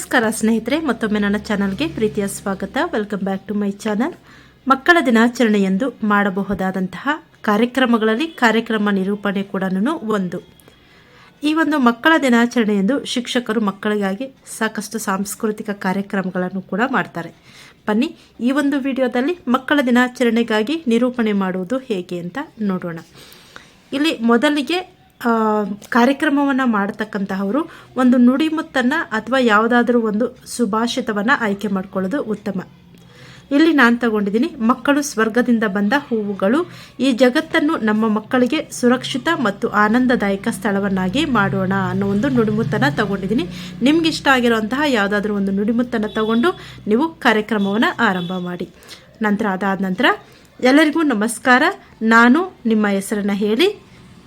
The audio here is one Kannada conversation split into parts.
ನಮಸ್ಕಾರ ಸ್ನೇಹಿತರೆ, ಮತ್ತೊಮ್ಮೆ ನನ್ನ ಚಾನಲ್ಗೆ ಪ್ರೀತಿಯ ಸ್ವಾಗತ. Welcome back to my channel ಮಕ್ಕಳ ದಿನಾಚರಣೆಯಂದು ಮಾಡಬಹುದಾದಂತಹ ಕಾರ್ಯಕ್ರಮಗಳಲ್ಲಿ ಕಾರ್ಯಕ್ರಮ ನಿರೂಪಣೆ ಕೂಡ ಒಂದು. ಈ ಒಂದು ಮಕ್ಕಳ ದಿನಾಚರಣೆಯಂದು ಶಿಕ್ಷಕರು ಮಕ್ಕಳಿಗಾಗಿ ಸಾಕಷ್ಟು ಸಾಂಸ್ಕೃತಿಕ ಕಾರ್ಯಕ್ರಮಗಳನ್ನು ಕೂಡ ಮಾಡ್ತಾರೆ. ಬನ್ನಿ, ಈ ಒಂದು ವಿಡಿಯೋದಲ್ಲಿ ಮಕ್ಕಳ ದಿನಾಚರಣೆಗಾಗಿ ನಿರೂಪಣೆ ಮಾಡುವುದು ಹೇಗೆ ಅಂತ ನೋಡೋಣ. ಇಲ್ಲಿ ಮೊದಲಿಗೆ ಕಾರ್ಯಕ್ರಮವನ್ನು ಮಾಡತಕ್ಕಂತಹವರು ಒಂದು ನುಡಿಮುತ್ತನ್ನು ಅಥವಾ ಯಾವುದಾದ್ರೂ ಒಂದು ಸುಭಾಷಿತವನ್ನು ಆಯ್ಕೆ ಮಾಡ್ಕೊಳ್ಳೋದು ಉತ್ತಮ. ಇಲ್ಲಿ ನಾನು ತಗೊಂಡಿದ್ದೀನಿ, ಮಕ್ಕಳು ಸ್ವರ್ಗದಿಂದ ಬಂದ ಹೂವುಗಳು ಈ ಜಗತ್ತನ್ನು ನಮ್ಮ ಮಕ್ಕಳಿಗೆ ಸುರಕ್ಷಿತ ಮತ್ತು ಆನಂದದಾಯಕ ಸ್ಥಳವನ್ನಾಗಿ ಮಾಡೋಣ ಅನ್ನೋ ಒಂದು ನುಡಿಮುತ್ತನ್ನು ತಗೊಂಡಿದ್ದೀನಿ. ನಿಮ್ಗೆ ಇಷ್ಟ ಆಗಿರುವಂತಹ ಯಾವುದಾದ್ರೂ ಒಂದು ನುಡಿಮುತ್ತನ್ನು ತಗೊಂಡು ನೀವು ಕಾರ್ಯಕ್ರಮವನ್ನು ಆರಂಭ ಮಾಡಿ. ನಂತರ ಅದಾದ ನಂತರ ಎಲ್ಲರಿಗೂ ನಮಸ್ಕಾರ. ನಾನು ನಿಮ್ಮ ಹೆಸರನ್ನು ಹೇಳಿ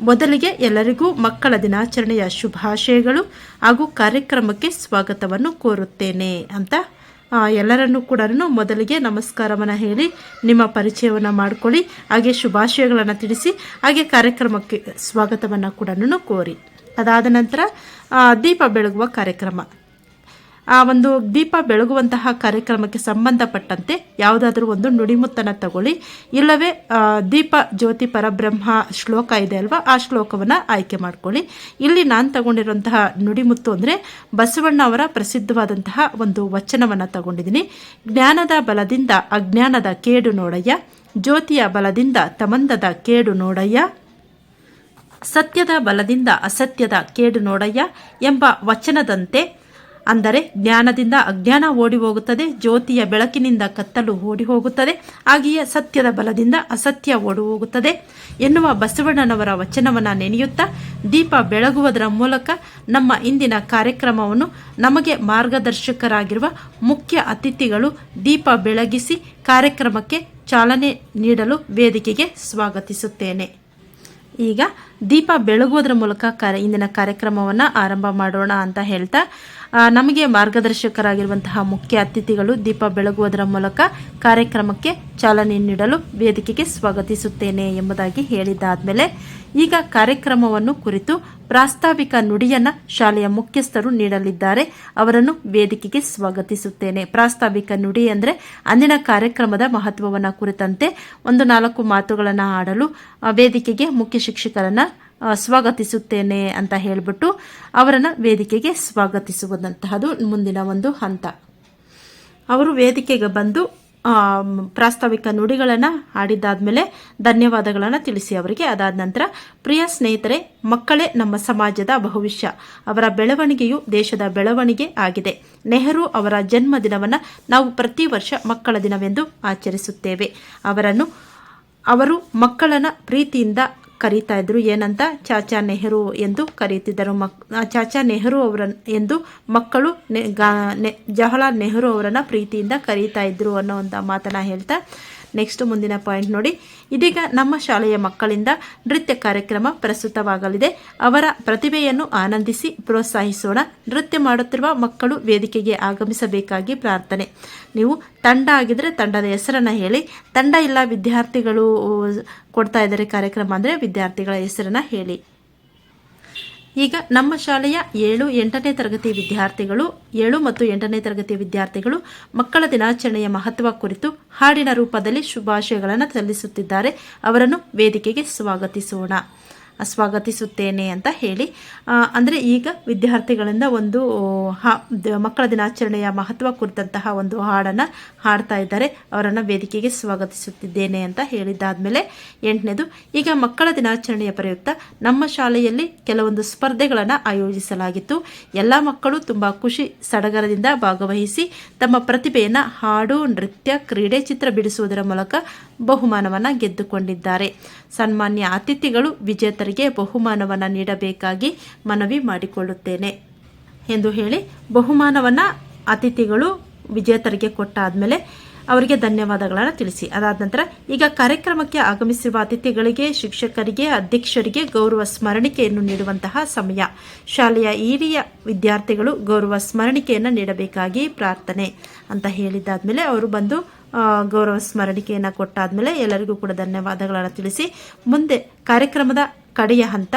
ಮೊದಲಿಗೆ ಎಲ್ಲರಿಗೂ ಮಕ್ಕಳ ದಿನಾಚರಣೆಯ ಶುಭಾಶಯಗಳು ಹಾಗೂ ಕಾರ್ಯಕ್ರಮಕ್ಕೆ ಸ್ವಾಗತವನ್ನು ಕೋರುತ್ತೇನೆ ಅಂತ ಎಲ್ಲರನ್ನೂ ಕೂಡ ಮೊದಲಿಗೆ ನಮಸ್ಕಾರವನ್ನು ಹೇಳಿ, ನಿಮ್ಮ ಪರಿಚಯವನ್ನು ಮಾಡಿಕೊಳ್ಳಿ, ಹಾಗೆ ಶುಭಾಶಯಗಳನ್ನು ತಿಳಿಸಿ, ಹಾಗೆ ಕಾರ್ಯಕ್ರಮಕ್ಕೆ ಸ್ವಾಗತವನ್ನು ಕೂಡ ಕೋರಿ. ಅದಾದ ನಂತರ ದೀಪ ಬೆಳಗುವ ಕಾರ್ಯಕ್ರಮ. ಆ ಒಂದು ದೀಪ ಬೆಳಗುವಂತಹ ಕಾರ್ಯಕ್ರಮಕ್ಕೆ ಸಂಬಂಧಪಟ್ಟಂತೆ ಯಾವುದಾದ್ರೂ ಒಂದು ನುಡಿಮುತ್ತನ್ನು ತಗೊಳ್ಳಿ. ಇಲ್ಲವೇ ದೀಪ ಜ್ಯೋತಿ ಪರಬ್ರಹ್ಮ ಶ್ಲೋಕ ಇದೆ ಅಲ್ವಾ? ಆ ಶ್ಲೋಕವನ್ನು ಆಯ್ಕೆ ಮಾಡ್ಕೊಳ್ಳಿ. ಇಲ್ಲಿ ನಾನು ತಗೊಂಡಿರುವಂತಹ ನುಡಿಮುತ್ತು ಅಂದರೆ ಬಸವಣ್ಣ ಅವರ ಪ್ರಸಿದ್ಧವಾದಂತಹ ಒಂದು ವಚನವನ್ನು ತಗೊಂಡಿದ್ದೀನಿ. ಜ್ಞಾನದ ಬಲದಿಂದ ಅಜ್ಞಾನದ ಕೇಡು ನೋಡಯ್ಯ, ಜ್ಯೋತಿಯ ಬಲದಿಂದ ತಮಂದದ ಕೇಡು ನೋಡಯ್ಯ, ಸತ್ಯದ ಬಲದಿಂದ ಅಸತ್ಯದ ಕೇಡು ನೋಡಯ್ಯ ಎಂಬ ವಚನದಂತೆ ಅಂದರೆ ಜ್ಞಾನದಿಂದ ಅಜ್ಞಾನ ಓಡಿ ಹೋಗುತ್ತದೆ ಜ್ಯೋತಿಯ ಬೆಳಕಿನಿಂದ ಕತ್ತಲು ಓಡಿ ಹೋಗುತ್ತದೆ ಹಾಗೆಯೇ ಸತ್ಯದ ಬಲದಿಂದ ಅಸತ್ಯ ಓಡಿ ಹೋಗುತ್ತದೆ ಎನ್ನುವ ಬಸವಣ್ಣನವರ ವಚನವನ್ನು ನೆನೆಯುತ್ತಾ ದೀಪ ಬೆಳಗುವುದರ ಮೂಲಕ ನಮ್ಮ ಇಂದಿನ ಕಾರ್ಯಕ್ರಮವನ್ನು ನಮಗೆ ಮಾರ್ಗದರ್ಶಕರಾಗಿರುವ ಮುಖ್ಯ ಅತಿಥಿಗಳು ದೀಪ ಬೆಳಗಿಸಿ ಕಾರ್ಯಕ್ರಮಕ್ಕೆ ಚಾಲನೆ ನೀಡಲು ವೇದಿಕೆಗೆ ಸ್ವಾಗತಿಸುತ್ತೇನೆ. ಈಗ ದೀಪ ಬೆಳಗುವುದರ ಮೂಲಕ ಕಾರ್ಯ ಇಂದಿನ ಕಾರ್ಯಕ್ರಮವನ್ನು ಆರಂಭ ಮಾಡೋಣ ಅಂತ ಹೇಳ್ತಾ ನಮಗೆ ಮಾರ್ಗದರ್ಶಕರಾಗಿರುವಂತಹ ಮುಖ್ಯ ಅತಿಥಿಗಳು ದೀಪ ಬೆಳಗುವುದರ ಮೂಲಕ ಕಾರ್ಯಕ್ರಮಕ್ಕೆ ಚಾಲನೆ ನೀಡಲು ವೇದಿಕೆಗೆ ಸ್ವಾಗತಿಸುತ್ತೇನೆ ಎಂಬುದಾಗಿ ಹೇಳಿದ್ದಾದ್ಮೇಲೆ ಈಗ ಕಾರ್ಯಕ್ರಮವನ್ನು ಕುರಿತು ಪ್ರಾಸ್ತಾವಿಕ ನುಡಿಯನ್ನ ಶಾಲೆಯ ಮುಖ್ಯಸ್ಥರು ನೀಡಲಿದ್ದಾರೆ. ಅವರನ್ನು ವೇದಿಕೆಗೆ ಸ್ವಾಗತಿಸುತ್ತೇನೆ. ಪ್ರಾಸ್ತಾವಿಕ ನುಡಿ ಅಂದರೆ ಅಂದಿನ ಕಾರ್ಯಕ್ರಮದ ಮಹತ್ವವನ್ನು ಕುರಿತಂತೆ ಒಂದು ನಾಲ್ಕು ಮಾತುಗಳನ್ನು ಆಡಲು ವೇದಿಕೆಗೆ ಮುಖ್ಯ ಶಿಕ್ಷಕರನ್ನ ಸ್ವಾಗತಿಸುತ್ತೇನೆ ಅಂತ ಹೇಳಿಬಿಟ್ಟು ಅವರನ್ನು ವೇದಿಕೆಗೆ ಸ್ವಾಗತಿಸುವಂತಹದ್ದು ಮುಂದಿನ ಒಂದು ಹಂತ. ಅವರು ವೇದಿಕೆಗೆ ಬಂದು ಪ್ರಾಸ್ತಾವಿಕ ನುಡಿಗಳನ್ನು ಆಡಿದ್ದಾದಮೇಲೆ ಧನ್ಯವಾದಗಳನ್ನು ತಿಳಿಸಿ ಅವರಿಗೆ. ಅದಾದ ನಂತರ, ಪ್ರಿಯ ಸ್ನೇಹಿತರೆ, ಮಕ್ಕಳೇ ನಮ್ಮ ಸಮಾಜದ ಭವಿಷ್ಯ. ಅವರ ಬೆಳವಣಿಗೆಯು ದೇಶದ ಬೆಳವಣಿಗೆ ಆಗಿದೆ. ನೆಹರು ಅವರ ಜನ್ಮದಿನವನ್ನು ನಾವು ಪ್ರತಿ ವರ್ಷ ಮಕ್ಕಳ ದಿನವೆಂದು ಆಚರಿಸುತ್ತೇವೆ. ಅವರನ್ನು, ಅವರು ಮಕ್ಕಳನ್ನು ಪ್ರೀತಿಯಿಂದ ಕರೀತಾ ಇದ್ರು ಏನಂತ? ಚಾಚಾ ನೆಹರು ಎಂದು ಕರೀತಿದ್ದರು ಮಕ್ ಚಾಚಾ ನೆಹರು ಅವರ ಎಂದು ಮಕ್ಕಳು ಜವಾಹರ್ಲಾಲ್ ನೆಹರು ಅವರನ್ನು ಪ್ರೀತಿಯಿಂದ ಕರೀತಾ ಇದ್ರು ಅನ್ನೋ ಒಂದು ಮಾತನ್ನ ಹೇಳ್ತಾ ನೆಕ್ಸ್ಟ್ ಮುಂದಿನ ಪಾಯಿಂಟ್ ನೋಡಿ. ಇದೀಗ ನಮ್ಮ ಶಾಲೆಯ ಮಕ್ಕಳಿಂದ ನೃತ್ಯ ಕಾರ್ಯಕ್ರಮ ಪ್ರಸ್ತುತವಾಗಲಿದೆ. ಅವರ ಪ್ರತಿಭೆಯನ್ನು ಆನಂದಿಸಿ ಪ್ರೋತ್ಸಾಹಿಸೋಣ. ನೃತ್ಯ ಮಾಡುತ್ತಿರುವ ಮಕ್ಕಳು ವೇದಿಕೆಗೆ ಆಗಮಿಸಬೇಕಾಗಿ ಪ್ರಾರ್ಥನೆ. ನೀವು ತಂಡ ಆಗಿದ್ರೆ ತಂಡದ ಹೆಸರನ್ನು ಹೇಳಿ. ತಂಡ ಇಲ್ಲ ವಿದ್ಯಾರ್ಥಿಗಳು ಕೊಡ್ತಾ ಇದ್ದಾರೆ ಕಾರ್ಯಕ್ರಮ ಅಂದರೆ ವಿದ್ಯಾರ್ಥಿಗಳ ಹೆಸರನ್ನು ಹೇಳಿ. ಈಗ ನಮ್ಮ ಶಾಲೆಯ ಏಳು, ಎಂಟನೇ ತರಗತಿ ವಿದ್ಯಾರ್ಥಿಗಳು, ಏಳು ಮತ್ತು ಎಂಟನೇ ತರಗತಿ ವಿದ್ಯಾರ್ಥಿಗಳು ಮಕ್ಕಳ ದಿನಾಚರಣೆಯ ಮಹತ್ವ ಕುರಿತು ಹಾಡಿನ ರೂಪದಲ್ಲಿ ಶುಭಾಶಯಗಳನ್ನು ಸಲ್ಲಿಸುತ್ತಿದ್ದಾರೆ. ಅವರನ್ನು ವೇದಿಕೆಗೆ ಸ್ವಾಗತಿಸೋಣ. ಸ್ವಾಗತಿಸುತ್ತೇನೆ ಅಂತ ಹೇಳಿ. ಅಂದರೆ ಈಗ ವಿದ್ಯಾರ್ಥಿಗಳಿಂದ ಒಂದು ಮಕ್ಕಳ ದಿನಾಚರಣೆಯ ಮಹತ್ವ ಕುರಿತಂತಹ ಒಂದು ಹಾಡನ್ನು ಹಾಡ್ತಾ ಇದ್ದಾರೆ. ಅವರನ್ನು ವೇದಿಕೆಗೆ ಸ್ವಾಗತಿಸುತ್ತಿದ್ದೇನೆ ಅಂತ ಹೇಳಿದ್ದಾದಮೇಲೆ ಎಂಟನೇದು, ಈಗ ಮಕ್ಕಳ ದಿನಾಚರಣೆಯ ಪ್ರಯುಕ್ತ ನಮ್ಮ ಶಾಲೆಯಲ್ಲಿ ಕೆಲವೊಂದು ಸ್ಪರ್ಧೆಗಳನ್ನು ಆಯೋಜಿಸಲಾಗಿತ್ತು. ಎಲ್ಲ ಮಕ್ಕಳು ತುಂಬ ಖುಷಿ ಸಡಗರದಿಂದ ಭಾಗವಹಿಸಿ ತಮ್ಮ ಪ್ರತಿಭೆಯನ್ನು ಹಾಡು, ನೃತ್ಯ, ಕ್ರೀಡೆ, ಚಿತ್ರ ಬಿಡಿಸುವುದರ ಮೂಲಕ ಬಹುಮಾನವನ್ನು ಗೆದ್ದುಕೊಂಡಿದ್ದಾರೆ. ಸನ್ಮಾನ್ಯ ಅತಿಥಿಗಳು ವಿಜೇತರಿಗೆ ಬಹುಮಾನವನ್ನು ನೀಡಬೇಕಾಗಿ ಮನವಿ ಮಾಡಿಕೊಳ್ಳುತ್ತೇನೆ. ಎಂದು ಹೇಳಿ ಬಹುಮಾನವನ್ನು ಅತಿಥಿಗಳು ವಿಜೇತರಿಗೆ ಕೊಟ್ಟಾದಮೇಲೆ ಅವರಿಗೆ ಧನ್ಯವಾದಗಳನ್ನು ತಿಳಿಸಿ. ಅದಾದ ನಂತರ ಈಗ ಕಾರ್ಯಕ್ರಮಕ್ಕೆ ಆಗಮಿಸಿರುವ ಅತಿಥಿಗಳಿಗೆ, ಶಿಕ್ಷಕರಿಗೆ, ಅಧ್ಯಕ್ಷರಿಗೆ ಗೌರವ ಸ್ಮರಣಿಕೆಯನ್ನು ನೀಡುವಂತಹ ಸಮಯ. ಶಾಲೆಯ ಹಿರಿಯ ವಿದ್ಯಾರ್ಥಿಗಳು ಗೌರವ ಸ್ಮರಣಿಕೆಯನ್ನು ನೀಡಬೇಕಾಗಿ ಪ್ರಾರ್ಥನೆ ಅಂತ ಹೇಳಿದ್ದಾದ್ಮೇಲೆ ಅವರು ಬಂದು ಗೌರವ ಸ್ಮರಣಿಕೆಯನ್ನು ಕೊಟ್ಟಾದ್ಮೇಲೆ ಎಲ್ಲರಿಗೂ ಕೂಡ ಧನ್ಯವಾದಗಳನ್ನು ತಿಳಿಸಿ ಮುಂದೆ ಕಾರ್ಯಕ್ರಮದ ಕಡೆಯ ಹಂತ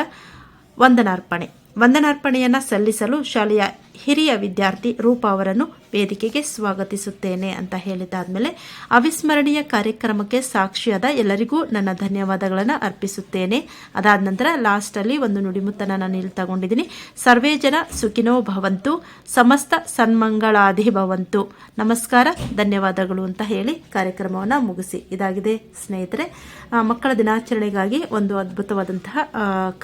ವಂದನಾರ್ಪಣೆ. ವಂದನಾರ್ಪಣೆಯನ್ನು ಸಲ್ಲಿಸಲು ಶಾಲೆಯ ಹಿರಿಯ ವಿದ್ಯಾರ್ಥಿ ರೂಪಾ ಅವರನ್ನು ವೇದಿಕೆಗೆ ಸ್ವಾಗತಿಸುತ್ತೇನೆ ಅಂತ ಹೇಳಿದಾದ್ಮೇಲೆ ಅವಿಸ್ಮರಣೀಯ ಕಾರ್ಯಕ್ರಮಕ್ಕೆ ಸಾಕ್ಷಿಯಾದ ಎಲ್ಲರಿಗೂ ನನ್ನ ಧನ್ಯವಾದಗಳನ್ನು ಅರ್ಪಿಸುತ್ತೇನೆ. ಅದಾದ ನಂತರ ಲಾಸ್ಟಲ್ಲಿ ಒಂದು ನುಡಿಮುತ್ತನ ನಾನು ಇಲ್ಲಿ ತಗೊಂಡಿದ್ದೀನಿ. ಸರ್ವೇ ಜನ ಸುಖಿನೋ ಭವಂತು, ಸಮಸ್ತ ಸನ್ಮಂಗಳಾಧಿ ಭವಂತು. ನಮಸ್ಕಾರ, ಧನ್ಯವಾದಗಳು ಅಂತ ಹೇಳಿ ಕಾರ್ಯಕ್ರಮವನ್ನು ಮುಗಿಸಿ. ಇದಾಗಿದೆ ಸ್ನೇಹಿತರೆ ಮಕ್ಕಳ ದಿನಾಚರಣೆಗಾಗಿ ಒಂದು ಅದ್ಭುತವಾದಂತಹ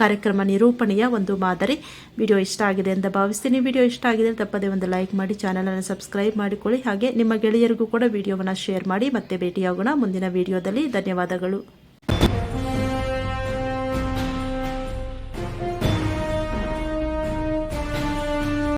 ಕಾರ್ಯಕ್ರಮ ನಿರೂಪಣೆಯ ಒಂದು ಮಾದರಿ. ವಿಡಿಯೋ ಇಷ್ಟ ಆಗಿದೆ ಅಂತ ಭಾವಿಸ್ತೀನಿ. ವಿಡಿಯೋ ಇಷ್ಟ ಆಗಿದೆ ತಪ್ಪದೇ ಒಂದು ಲೈಕ್ ಮಾಡಿ ಚಾನಲನ್ನು ಸಬ್ಸ್ಕ್ರೈಬ್ ಮಾಡಿಕೊಳ್ಳಿ. ಹಾಗೆ ನಿಮ್ಮ ಗೆಳೆಯರಿಗೂ ಕೂಡ ವಿಡಿಯೋವನ್ನು ಶೇರ್ ಮಾಡಿ. ಮತ್ತೆ ಭೇಟಿಯಾಗೋಣ ಮುಂದಿನ ವಿಡಿಯೋದಲ್ಲಿ. ಧನ್ಯವಾದಗಳು.